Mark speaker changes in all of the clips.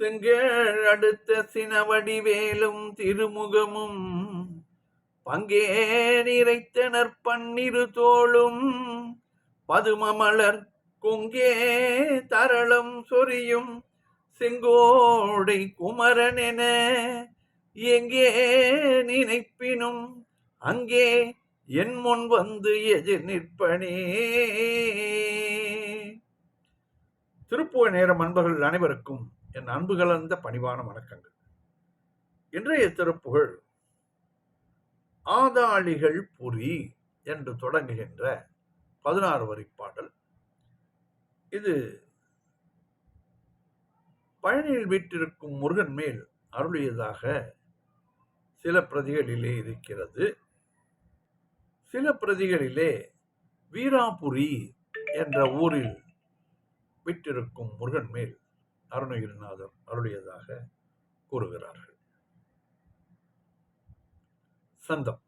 Speaker 1: செங்கேள் அடுத்த சினவடிவேலும் திருமுகமும் பங்கே நிறைத்தனர் பன்னிரு தோளும் பதுமமலர் கொங்கே தரளம் சொரியும் செங்கோடை குமரனென எங்கே நினைப்பினும் அங்கே என் முன் வந்து எதிர் நிற்பனே. திருப்புவ நேரம் அன்பர்கள் அனைவருக்கும் என் அன்பு கலந்த பணிவான வணக்கங்கள். இன்றைய திருப்புகழ் ஆதாளிகள் புரி என்று தொடங்குகின்ற பதினாறு வரி பாடல். இது பழனியில் வீட்டிருக்கும் முருகன் மேல் அருளியதாக சில பிரதிகளிலே இருக்கிறது. சில பிரதிகளிலே வீராபுரி என்ற ஊரில் விட்டிருக்கும் முருகன் மேல் அருணகிரிநாதர் அருளியதாக கூறுகிறார்கள். சந்தம்.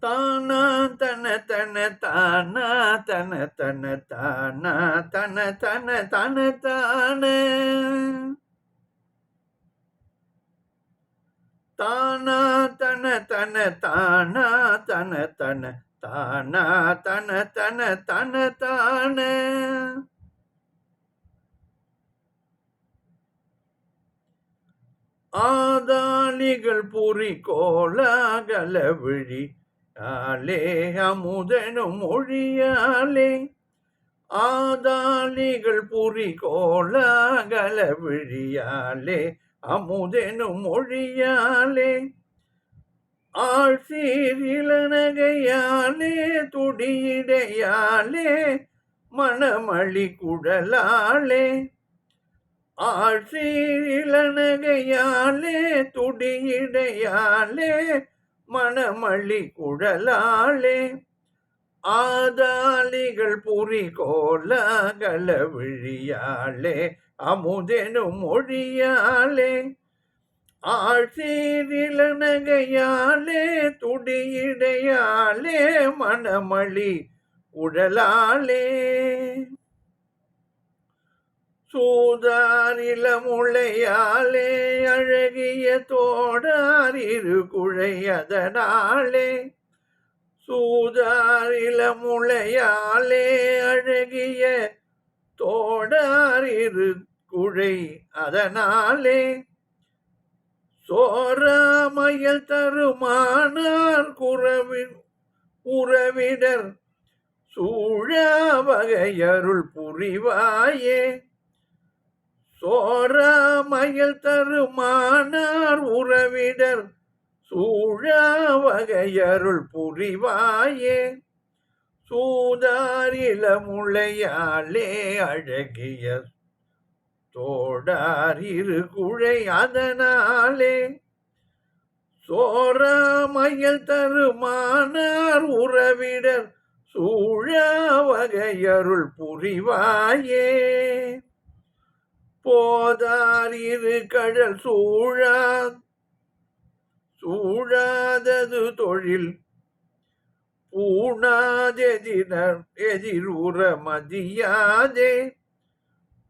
Speaker 1: தானா தன தன தானா தன தன தானா தன தன தன தான. தானா தன தன தானா தன தன தானா தன தன தன தான. ஆதாளிகள் புரி கோலாகல விழி. ஆலே அமுதனும் மொழியாலே. ஆதாளிகள் புரி கோலாகல விழியாலே அமுதனும் மொழியாலே. ஆள் சீரிலனகையாலே துடியிடையாலே மணமளி குடலாலே. ஆற்றிலனகையாலே துடியிடையாலே மணமளி குழலாலே. ஆதாலிகள் புரி கோலகல விழியாலே அமுதெனும் மொழியாலே. ஆழ்சீரிலனகையாலே துடியிடையாலே மணமளி குழலாலே. சூதாரில முளையாலே அழகிய தோடார் இரு குழையதனாலே சூதாரில முளையாலே அழகிய தோடார் இரு குழை அதனாலே சோராமயல் தருமானார் குறவின் உறவிடர் சூழ வகையருள் புரிவாயே. சோராமயல் தருமானார் உறவிடர் சூழ வகையருள் புரிவாயே. சூதார் முளையாலே அழகிய தோடார் இரு குழை அதனாலே. சோராமயல் தருமானார் உறவிடர் சூழ வகையருள் புரிவாயே. போதார் இரு கடல் சூழா சூழாதது தொழில் பூணாதெதிர் எதிரூற மதியாதே.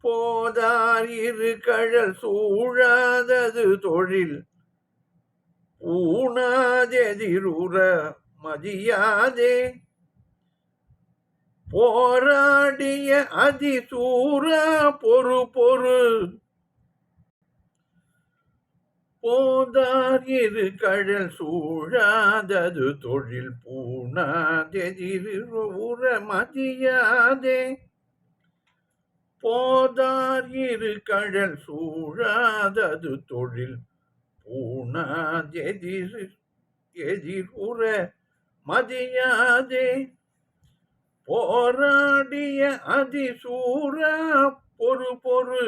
Speaker 1: போதார் இரு கழல் சூழாதது தொழில் பூணாதெதிரூற மதியாதே. போராடிய அதிசூர பொறு பொறு. போதார் இரு கழல் சூழாதது தொழில் பூணாதெதிர் உற மதியாதே. போதார் இரு கழல் சூழாதது தொழில் பூணாதெதிர் எதிர் உற மதியாதே. போராடிய அதிசூர பொறு பொறு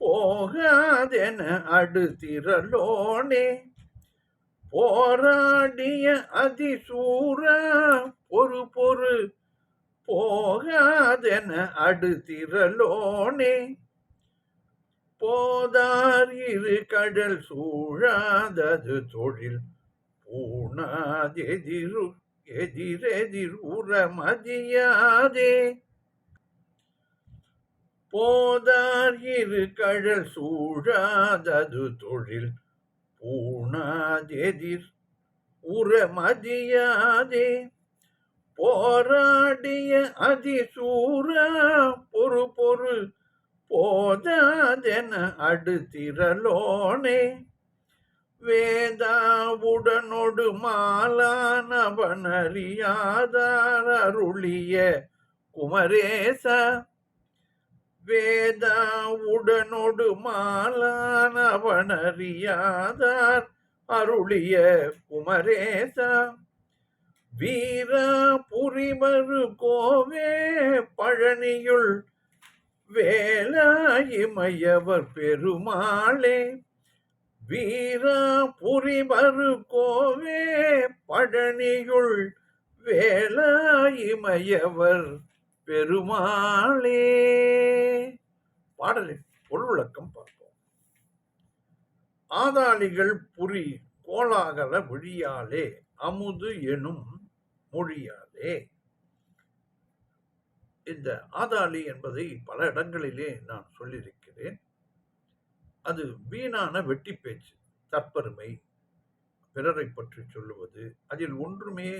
Speaker 1: போகாதென அடுத்திரலோனே போராடிய அதிசூர பொறு பொறு போகாதென அடுத்திரலோனே போதார் இரு கடல் சூழாதது தொழில் பூணாதெதிரு எதிரெதிர் உரமதியாதே. போதார் இரு கழல் சூழாதது தொழில் பூணாதெதிர் உரமதியாதே. போராடிய அதிசூரா பொறு பொறு போதாதென அடுத்திரலோனே. வேதா மாலானவனறியாதார் அருளிய குமரேச. வேதாவுடனொடு மாலானவனறியாதார் அருளிய குமரேச. வீர புரிமரு கோவே பழனியுள் வேலாயிமையவர் பெருமாளே. வீரா புரிமரு கோவே பழனியுள் வேலாயிமையவர் பெருமாளே. பாடலின் பொருள் விளக்கம் பார்ப்போம். ஆதாளிகள் புரி கோலாகல விழியாலே அமுது எனும் மொழியாலே. இந்த ஆதாளி என்பதை பல இடங்களிலே நான் சொல்லியிருக்கிறேன். அது வீணான வெட்டி பேச்சு தற்பெருமை பிறரை பற்றி சொல்லுவது அதில் ஒன்றுமே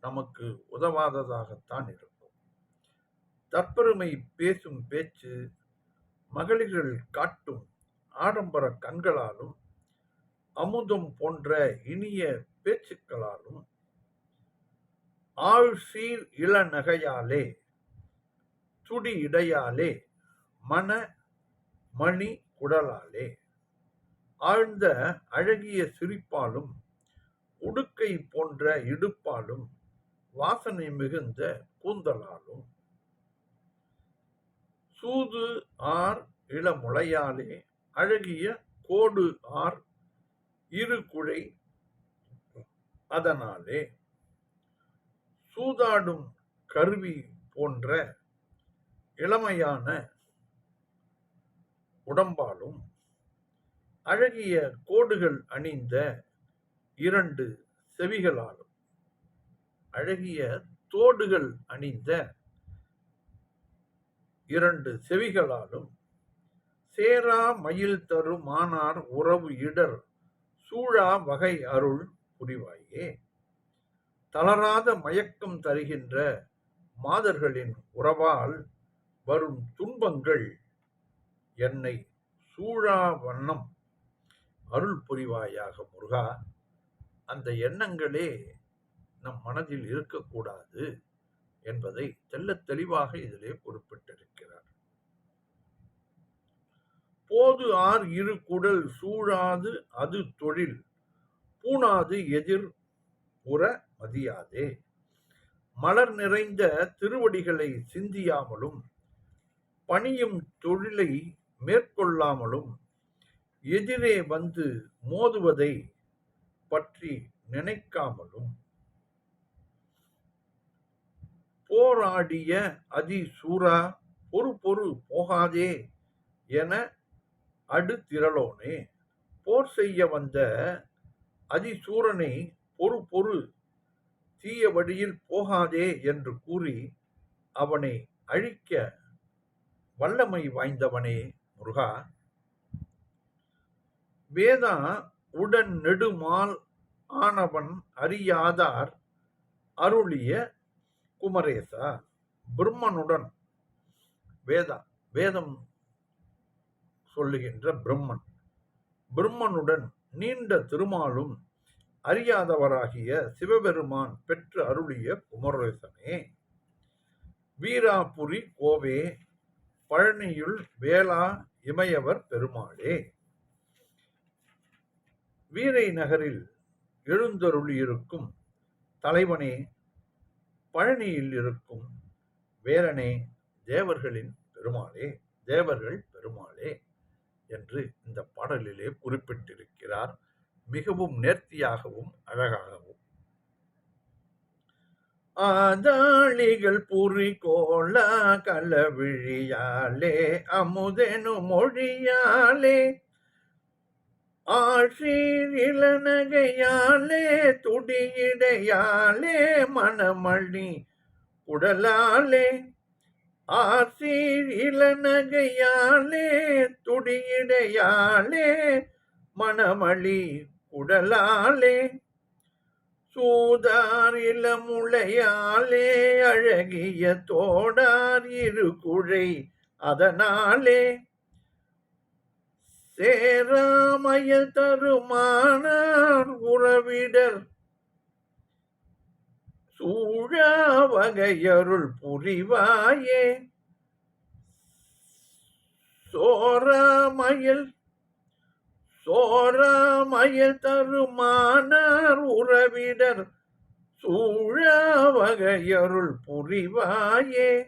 Speaker 1: நமக்கு உதவாததாகத்தான் இருக்கும். தற்பெருமை பேசும் பேச்சு மகளிர்கள் காட்டும் ஆடம்பர கண்களாலும் அமுதம் போன்ற இனிய பேச்சுக்களாலும் ஆள் சீர் இளநகையாலே துடி இடையாலே மன மணி குடலாலே. ஆழ்ந்த அழகிய சிரிப்பாலும் உடுக்கை போன்ற இடுப்பாலும் வாசனை மிகுந்த கூந்தலாலும். சூது ஆர் இளமுளையாலே அழகிய கோடு ஆர் இரு குழை அதனாலே. சூதாடும் கருவி போன்ற இளமையான உடம்பாலும் அழகிய கோடுகள் அணிந்த இரண்டு செவிகளாலும் அழகிய தோடுகள் அணிந்த இரண்டு செவிகளாலும் சேரா மயில் தரும் மானார் உறவு இடர் சூழா வகை அருள் புரிவாயே. தளராத மயக்கம் தருகின்ற மாதர்களின் உறவால் வரும் துன்பங்கள் என்னை சூழா வண்ணம் அருள் புரிவாயாக முருகா. அந்த எண்ணங்களே நம் மனதில் இருக்கக்கூடாது என்பதை தெல்ல தெளிவாக இதிலே குறிப்பிட்டிருக்கிறார். போது ஆர் இரு குடல் சூழாது அது தொழில் பூணாது எதிர் உற மதியாதே. மலர் நிறைந்த திருவடிகளை சிந்தியாமலும் பணியும் தொழிலை மேற்கொள்ளாமலும் எதிரே வந்து மோதுவதை பற்றி நினைக்காமலும் போராடிய அதிசூரா பொறு பொறு போகாதே என அடுத்திரளோனே. போர் செய்ய வந்த அதிசூரனை பொறு பொறு தீய வழியில் போகாதே என்று கூறி அவனை அழிக்க வல்லமை வாய்ந்தவனே. முருகா வேதா உடன் நெடுமால் ஆனவன் அறியாதார் அருளிய குமரேசா பிரம்மனுடன் வேதா வேதம் சொல்லுகின்ற பிரம்மன். பிரம்மனுடன் நீண்ட திருமாலும் அறியாதவராகிய சிவபெருமான் பெற்று அருளிய குமரேசனே வீராபுரி கோவே பழனியுள் வேளா இமையவர் பெருமாளே. வீரை நகரில் எழுந்தருளியிருக்கும் தலைவனே பழனியில் இருக்கும் வேரனே தேவர்களின் பெருமாளே தேவர்கள் பெருமாளே என்று இந்த பாடலிலே குறிப்பிட்டிருக்கிறார். மிகவும் நேர்த்தியாகவும் அழகாகவும் ஆதாளிகள் புரிகோள கலவிழியாலே அமுதெனு மொழியாலே ஆஷீர் இளநகையாலே துடியிடையாலே மணமணி குடலாலே ஆசீர் இளநகையாலே துடியிடையாலே மணமளி குடலாலே. சூதாரில முளையாலே அழகிய தோடார் இரு குழை அதனாலே சேராமயல் தருமானார் உறவிடர். சூழா வகையருள் புரிவாயே. சோராமயல் சோராமயல் தருமானார் உறவிடர் சூழ வகையருள் புரிவாயே.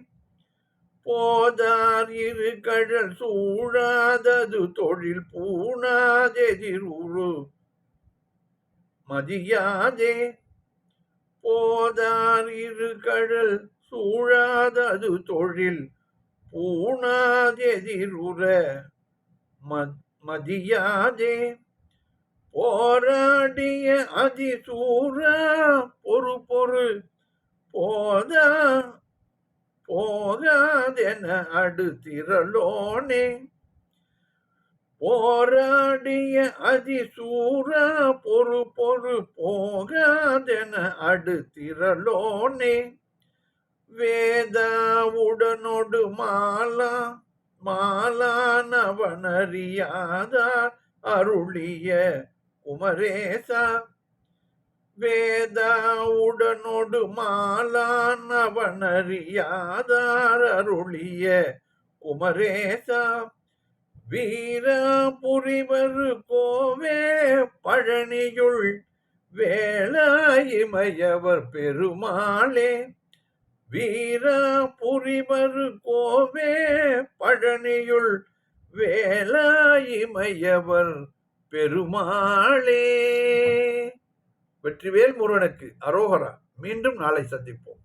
Speaker 1: போதார் இரு கடல் சூழாதது தொழில் பூணாதெதிருரு மதியாதே. போதார் இரு கடல் சூழாதது தொழில் பூணாதெதிருற மதியாதே. போராடிய அதிசூர பொறு பொறு போதா போகாதென அடுத்திரலோனே. போராடிய அதிசூர பொறு பொறு போகாதென அடுத்திரலோனே. வேதாவுடனொடு மாலா மாலானவனறியாதார் அருளிய குமரேசா வேதாவுடனொடு மாலான் அவனறியாதார் அருளிய குமரேசா வீரபுரிவரு கோவே பழனியுள் வேளாயிமையவர் பெருமாளே. வீரபுரிவரு கோவே பழனியுள் வேலாயிமையவர் பெருமாளே. வெற்றிவேல் முருகனுக்கு அரோகரா மீண்டும் நாளை சந்திப்போம்.